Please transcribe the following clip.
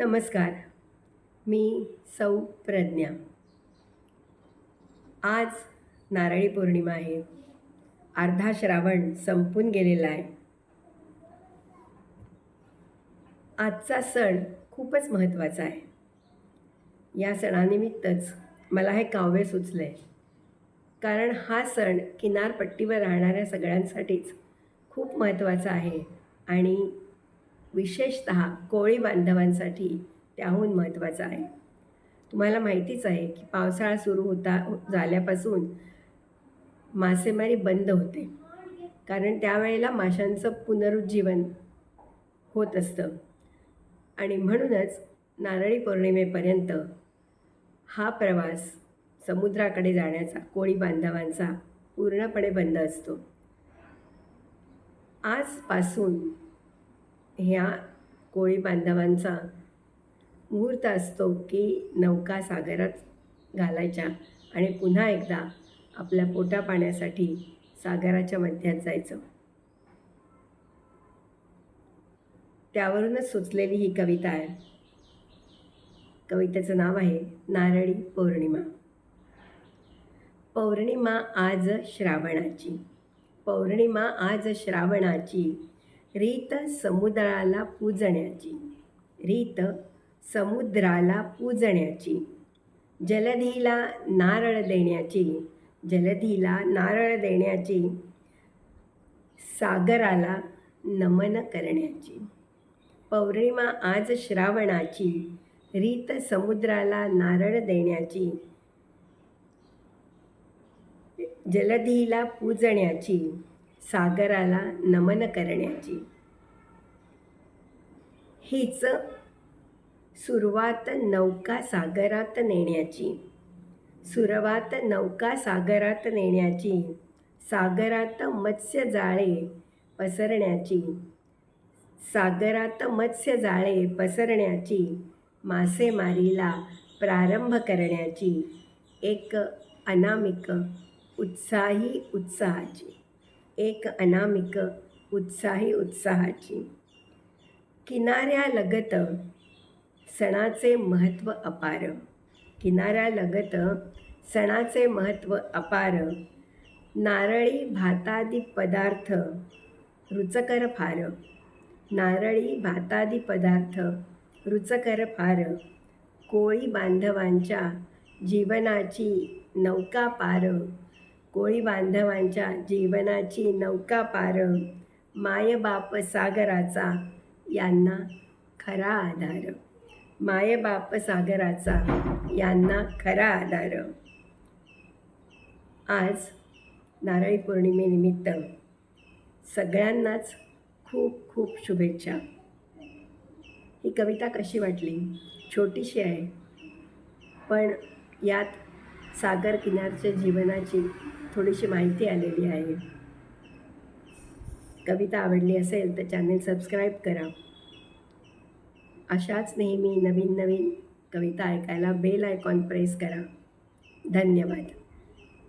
नमस्कार मी सौ प्रज्ञा. आज नारळी पौर्णिमा आहे. अर्धा श्रावण संपून गेलेला आहे. आजचा सण खूपच महत्त्वाचा आहे. या सणानिमित्तच मला हे काव्य सुचलं आहे कारण हा सण किनारपट्टीवर राहणाऱ्या सगळ्यांसाठीच खूप महत्त्वाचा आहे आणि विशेषत कोळी बांधवांसाठी त्याहून महत्त्वाचा आहे. तुम्हाला माहितीच आहे की पावसाळा सुरू होता झाल्यापासून मासेमारी बंद होते. कारण त्यावेळेला माशांचं पुनरुज्जीवन होत असतं. आणि म्हणूनच नारळी पौर्णिमेपर्यंत हा प्रवास समुद्राकडे जाण्याचा कोळी बांधवांचा पूर्णपणे बंद असतो. आजपासून ह्या कोळी बांधवांचा मुहूर्त असतो की नौका सागरात घालायच्या आणि पुन्हा एकदा आपल्या पोटा पाण्यासाठी सागराच्या मध्यात जायचं. त्यावरूनच सुचलेली ही कविता आहे. कवितेचं नाव आहे नारळी पौर्णिमा. पौर्णिमा आज श्रावणाची. पौर्णिमा आज श्रावणाची. रीत समुद्राला पूजण्याची. रीत समुद्राला पूजण्याची. जलधीला नारळ देण्याची. जलधीला नारळ देण्याची. सागराला नमन करण्याची. पौर्णिमा आज श्रावणाची. रीत समुद्राला नारळ देण्याची. जलधीला पूजण्याची. सागराला नमन करण्याची. हीच सुरुवात नौका सागरात नेण्याची. सुरवात नौका सागरात नेण्याची. सागरात मत्स्य जाळे पसरण्याची. सागरात मत्स्य जाळे पसरण्याची. मासेमारीला प्रारंभ करण्याची. एक अनामिक उत्साही उत्साहाची. एक अनामिक उत्साही उत्साहाची. किनाऱ्यालगत सणाचे महत्त्व अपार. किनाऱ्यालगत सणाचे महत्त्व अपार. नारळी भातादी पदार्थ रुचकर फार. नारळी भातादी पदार्थ रुचकर फार. कोळी बांधवांच्या जीवनाची नौका पार. कोळी बांधवांच्या जीवनाची नौका पार मायबाप सागराचा यांना खरा आधार. मायबाप सागराचा यांना खरा आधार. आज नारळी पौर्णिमेनिमित्त सगळ्यांनाच खूप खूप शुभेच्छा. ही कविता कशी वाटली? छोटीशी आहे. पण यात सागर किनारच्या जीवनाची थोडीशी माहिती आलेली आहे. कविता आवडली असेल तर चॅनेल सबस्क्राईब करा. अशाच नेहमी नवीन नवीन कविता ऐकायला बेल आयकॉन प्रेस करा. धन्यवाद.